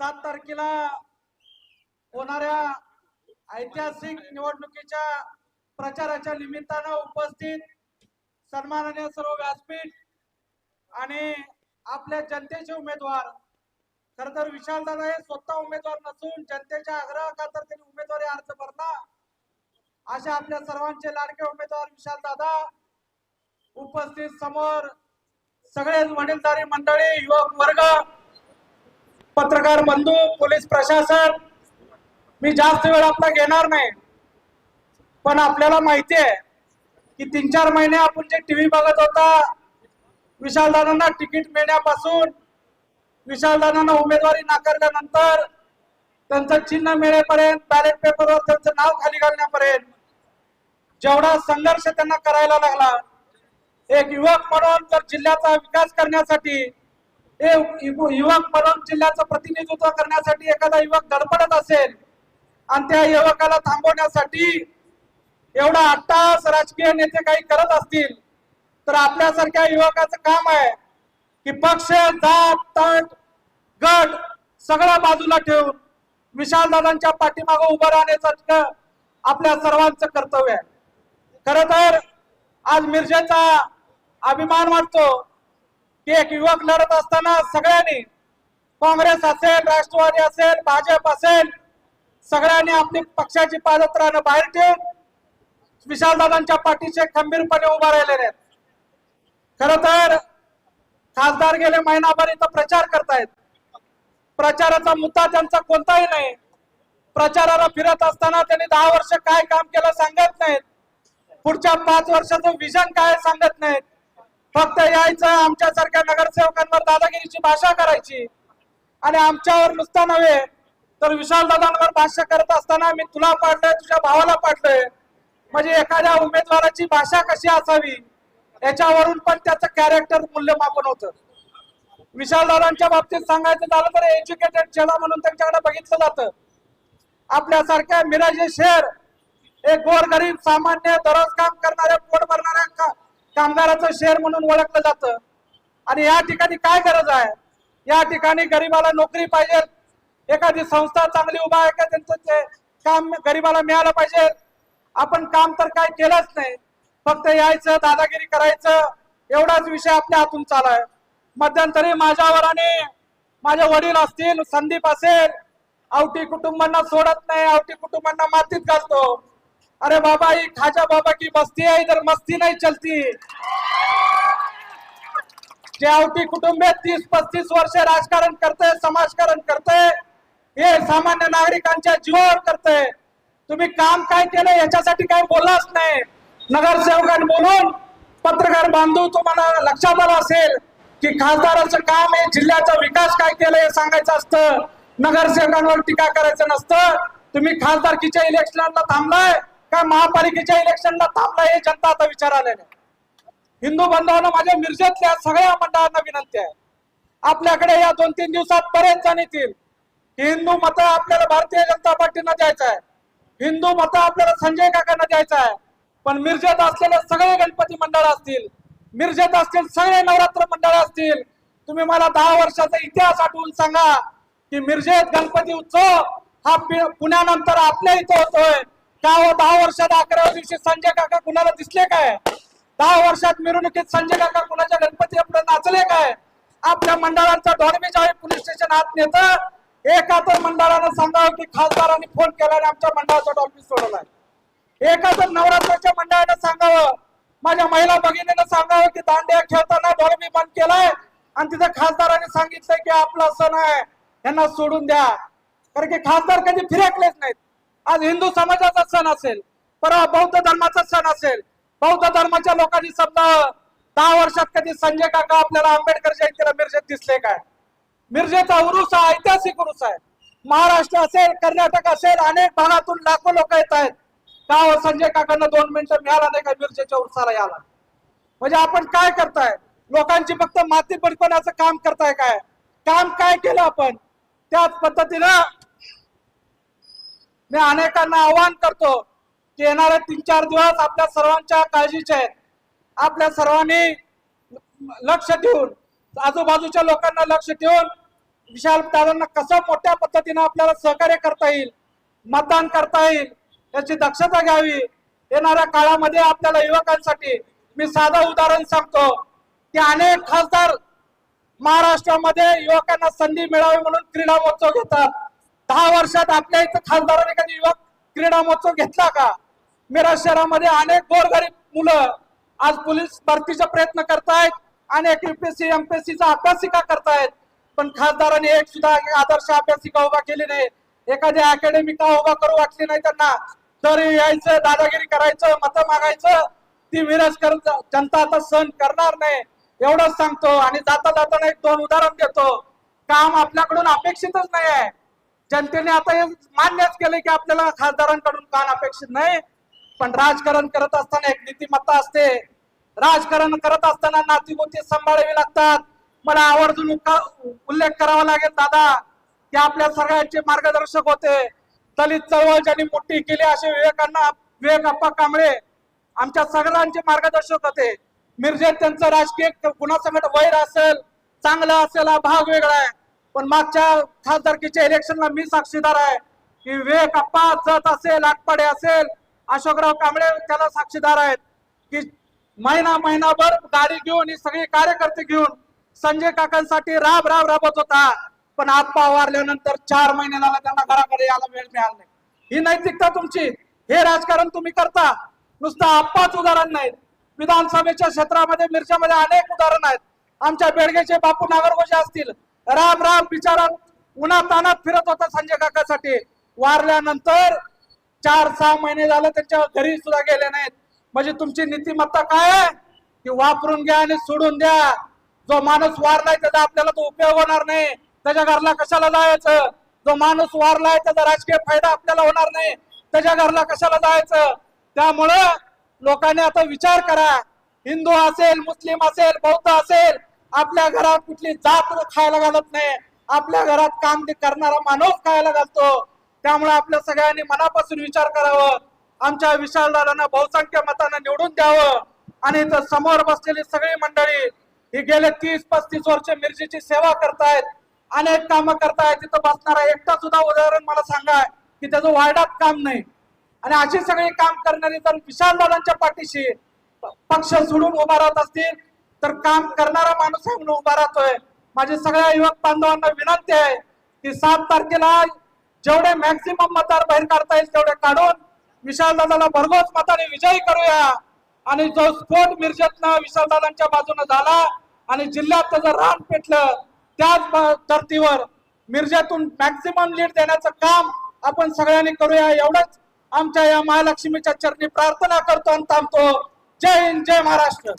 सात तारखेला होणाऱ्या ऐतिहासिक निवडणुकीच्या प्रचाराच्या निमित्तानं उपस्थित सन्माननीय सर्व व्यासपीठ आणि आपल्या जनतेचे उमेदवार खर तर विशालदादा हे स्वतः उमेदवार नसून जनतेच्या आग्रहाखातर त्यांनी उमेदवारी अर्ज भरला. अशा आपल्या सर्वांचे लाडके उमेदवार विशालदादा उपस्थित समोर सगळेच वडीलधारी मंडळी युवक वर्ग पत्रकार बंधू पोलीस प्रशासन मी जास्त वेळ आपला घेणार नाही. पण आपल्याला माहिती आहे की तीन चार महिने आपण जे टी व्ही बघत होता विशालदादांना तिकीट मिळण्यापासून विशालदादांना उमेदवारी नाकारल्यानंतर त्यांचं चिन्ह मिळेपर्यंत बॅलेट पेपरवर त्यांचं नाव खाली घालण्यापर्यंत जेवढा संघर्ष त्यांना करायला लागला एक युवक म्हणून जर जिल्ह्याचा विकास करण्यासाठी हे यु- युवक म्हणून जिल्ह्याचं प्रतिनिधित्व करण्यासाठी एखादा युवक धडपडत असेल आणि त्या युवकाला थांबवण्यासाठी एवढा अट्टास राजकीय नेते काही करत असतील तर आपल्यासारख्या युवकाचं काम आहे की पक्ष जात तट गट सगळ्या बाजूला ठेवून विशालदादांच्या पाठीमागं उभं राहण्याचं आपल्या सर्वांचं कर्तव्य आहे. खर तर आज मिरजेचा अभिमान वाटतो. की एक युवक लढत असताना सगळ्यांनी काँग्रेस असेल राष्ट्रवादी असेल भाजप असेल सगळ्यांनी आपली पक्षाची पादत्रानं बाहेर ठेवून विशालदादांच्या पाठीचे खंबीरपणे उभा राहिलेले आहेत. खर तर खासदार गेले महिनाभर इथं प्रचार करतायत. प्रचाराचा मुद्दा त्यांचा कोणताही नाही. प्रचाराला फिरत असताना त्यांनी दहा वर्ष काय काम केलं सांगत नाहीत. पुढच्या पाच वर्षाचं विजन काय सांगत नाहीत. फक्त यायचं आमच्यासारख्या नगरसेवकांवर दादागिरीची भाषा करायची. आणि आमच्यावर नुसता नव्हे तर विशाल दादांवर भाष्य करत असताना मी तुला पाडलंय तुझ्या भावाला पाडलंय. म्हणजे एखाद्या उमेदवाराची भाषा कशी असावी याच्यावरून पण त्याचं कॅरेक्टर मूल्यमापन होतं. विशालदादांच्या बाबतीत सांगायचं झालं तर एज्युकेटेड चेला म्हणून त्यांच्याकडे बघितलं जातं. आपल्यासारख्या मिराजे शेर एक गोरगरीब सामान्य दररोज काम करणाऱ्या पोट भरणाऱ्या कामगाराचं शहर म्हणून ओळखलं जातं. आणि या ठिकाणी काय गरज आहे? या ठिकाणी गरीबाला नोकरी पाहिजे. एखादी संस्था चांगली उभा आहे का? त्यांचं ते काम गरीबाला मिळालं पाहिजे. आपण काम तर काय केलंच नाही. फक्त यायचं दादागिरी करायचं. एवढाच विषय आपल्या हातून चालू आहे मध्यंतरी माझ्यावर आणि माझे वडील असतील संदीप असेल आवटी कुटुंबांना सोडत नाही आवटी कुटुंबांना मातीत घालतो. अरे बाबा ही खाजा बाबा की मस्ती है इधर मस्ती नहीं चलती. जे कुटुंबे तीस पस्तीस वर्ष राजकारण करते समाजकारण करते. हे सामान्य नागरिकांच्या जीवावर करते. तुम्ही काम काय केलं याच्यासाठी काही बोललाच नाही. नगरसेवकांनी बोलून पत्रकार बांधव तुम्हाला लक्षात आलं असेल की खासदाराचं काम आहे जिल्ह्याचा विकास काय केलं हे सांगायचं असतं. नगरसेवकांवर टीका करायचं नसतं. तुम्ही खासदारकीच्या इलेक्शनला थांबलाय. काय महापालिकेच्या इलेक्शनला थांबला हे जनता आता विचारायला आहे. हिंदू बांधवांना माझ्या मिरजेतल्या सगळ्या मंडळांना विनंती आहे. आपल्याकडे या दोन तीन दिवसात बरेच जण येतील. हिंदू मत आपल्याला भारतीय जनता पार्टीनं द्यायचं आहे. हिंदू मत आपल्याला संजय काकांना द्यायचं आहे. पण मिरजेत असलेले सगळे गणपती मंडळ असतील मिरजेत असतील सगळे नवरात्र मंडळ असतील तुम्ही मला दहा वर्षाचा इतिहास आठवून सांगा की मिरजेत गणपती उत्सव हा पुण्यानंतर आपल्या इथं होतोय. का हो दहा वर्षात अकराव्या दिवशी संजय काका कुणाला दिसले काय? दहा वर्षात मिरवणुकीत संजय काका कुणाच्या गणपती पुढे नाचले काय? आपल्या मंडळांचा डॉनबीजाळी पोलीस स्टेशन आत नेत. एका तर मंडळानं सांगावं की खासदारांनी फोन केला आणि आमच्या मंडळाचा डॉल्बी सोडवलाय एका तर नवरात्राच्या मंडळानं सांगावं माझ्या महिला भगिनीनं सांगावं की दांड्या खेळताना डॉल्बी बंद केलाय. आणि तिथं खासदारांनी सांगितलंय की आपला सण आहे यांना सोडून द्या. कारण की खासदार कधी फिरकलेच नाहीत. आज हिंदू समाजाचा सण असेल. परवा बौद्ध धर्माचा सण असेल. बौद्ध धर्माच्या लोकांनी समजा दहा वर्षात कधी संजय काका आपल्याला आंबेडकर जयंतीला मिरजेत दिसले काय? मिरजेचा उरुस हा ऐतिहासिक उरुस आहे. महाराष्ट्र असेल कर्नाटक असेल अनेक भागातून लाखो लोक येत आहेत. का हो संजय काकांना दोन मिनिटं मिळाला नाही का मिरजेच्या उरुसाला याला म्हणजे आपण काय करताय? लोकांची फक्त माती बडपणाचं काम करताय काय? काम काय केलं आपण? त्याच पद्धतीनं मी अनेकांना आवाहन करतो येणारे तीन चार दिवस आपल्या सर्वांच्या काळजीचे आहेत. आपल्या सर्वांनी लक्ष ठेवून आजूबाजूच्या लोकांना लक्ष ठेवून विशाल दादांना कसं मोठ्या पद्धतीनं आपल्याला सहकार्य करता येईल मतदान करता येईल याची दक्षता घ्यावी. येणाऱ्या काळामध्ये आपल्याला युवकांसाठी मी साधं उदाहरण सांगतो की अनेक खासदार महाराष्ट्रामध्ये युवकांना संधी मिळावी म्हणून क्रीडा महोत्सव घेतात. दहा वर्षात आपल्या इथं खासदारांनी कधी युवक क्रीडा महोत्सव घेतला का? मिराज शहरामध्ये अनेक गोरगरीब मुलं आज पोलीस भरतीचा प्रयत्न करतायत अनेक युपीएससी एमपीएससीचा अभ्यासिका करतायत. पण खासदारांनी एक सुद्धा आदर्श अभ्यासिका उभा केली नाही. एखाद्या अकॅडमिका उभा करू वाटली नाही त्यांना. तरी यायचं दादागिरी करायचं मतं मागायचं ती विराज कर जनता आता सहन करणार नाही. एवढंच सांगतो आणि जाता जाताना एक दोन उदाहरण देतो. काम आपल्याकडून अपेक्षितच नाही आहे. जनतेने आता हे मान्यच केलं की आपल्याला खासदारांकडून काम अपेक्षित नाही. पण राजकारण करत असताना एक नीतिमत्ता असते. राजकारण करत असताना नातीगोती सांभाळावी लागतात. मला आवर्जून उल्लेख करावा लागेल दादा की आपल्या सगळ्यांचे मार्गदर्शक होते. दलित चळवळ ज्यांनी मोठी केली असे विवेकांना विवेक अप्पा कांबळे आमच्या सगळ्यांचे मार्गदर्शक होते. मिरजेत त्यांचं राजकीय गुणासंगट वैर असेल चांगलं असेल हा भाग वेगळा आहे. पण मागच्या खासदारकीच्या इलेक्शनला मी साक्षीदार आहे की विवेक अप्पा जत असेल आटपाडे असेल अशोकराव कांबळे त्याला साक्षीदार आहेत की महिना महिनाभर गाडी घेऊन ही सगळे कार्यकर्ते घेऊन संजय काकांसाठी राब राब राबत होता. पण आत्मा वारल्यानंतर चार महिने झाला त्यांना घराकडे यायला वेळ मिळाला नाही. ही नैतिकता तुमची हे राजकारण तुम्ही करता. नुसतं आप्पाच उदाहरण नाही. विधानसभेच्या क्षेत्रामध्ये मिरच्यामध्ये अनेक उदाहरण आहेत. आमच्या बेडगेचे बापू नागरगोजे असतील. राम राम बिचारा उन्हा तानात फिरत होता संजय काकासाठी. वारल्यानंतर चार सहा महिने झालं त्यांच्या घरी सुद्धा गेले नाहीत. म्हणजे तुमची नीतिमत्ता काय आहे? की वापरून घ्या आणि सोडून द्या. जो माणूस वारलाय त्याचा आपल्याला तो उपयोग होणार नाही. त्याच्या घरला कशाला जायचं? जो माणूस वारलाय त्याचा राजकीय फायदा आपल्याला होणार नाही. त्याच्या घरला कशाला जायचं? त्यामुळं लोकांनी आता विचार करा. हिंदू असेल मुस्लिम असेल बौद्ध असेल आपल्या घरात कुठली जात खायला घालत नाही. आपल्या घरात काम ते करणारा माणूस खायला घालतो. त्यामुळे आपल्या सगळ्यांनी मनापासून विचार करावा. आमच्या विशालदारांना बहुसंख्य मतांना निवडून द्यावं. आणि इथं समोर बसलेली सगळी मंडळी ही गेले तीस पस्तीस वर्ष मिरचीची सेवा करतायत. अनेक कामं करतायत. तिथं बसणारा एकटा सुद्धा उदाहरण मला सांगा की त्याचं वार्डात काम नाही. आणि अशी सगळी काम करणारी जर विशालदारांच्या पाठीशी पक्ष सोडून उभा राहत असतील तर काम करणारा माणूस म्हणून उभा राहतोय. माझी सगळ्या युवक बांधवांना विनंती आहे की सात तारखेला जेवढे मॅक्सिमम मतदार बाहेर काढता येईल तेवढे काढून विशालदादाला भरघोस मताने विजयी करूया. आणि जो स्फोट मिरजेतनं विशालदादांच्या बाजूने झाला आणि जिल्ह्यात त्याचं रान पेटलं त्याच धर्तीवर मिरजेतून मॅक्सिमम लीड देण्याचं काम आपण सगळ्यांनी करूया. एवढंच आमच्या या महालक्ष्मीच्या चरणी प्रार्थना करतो आणि थांबतो. जय हिंद जय महाराष्ट्र.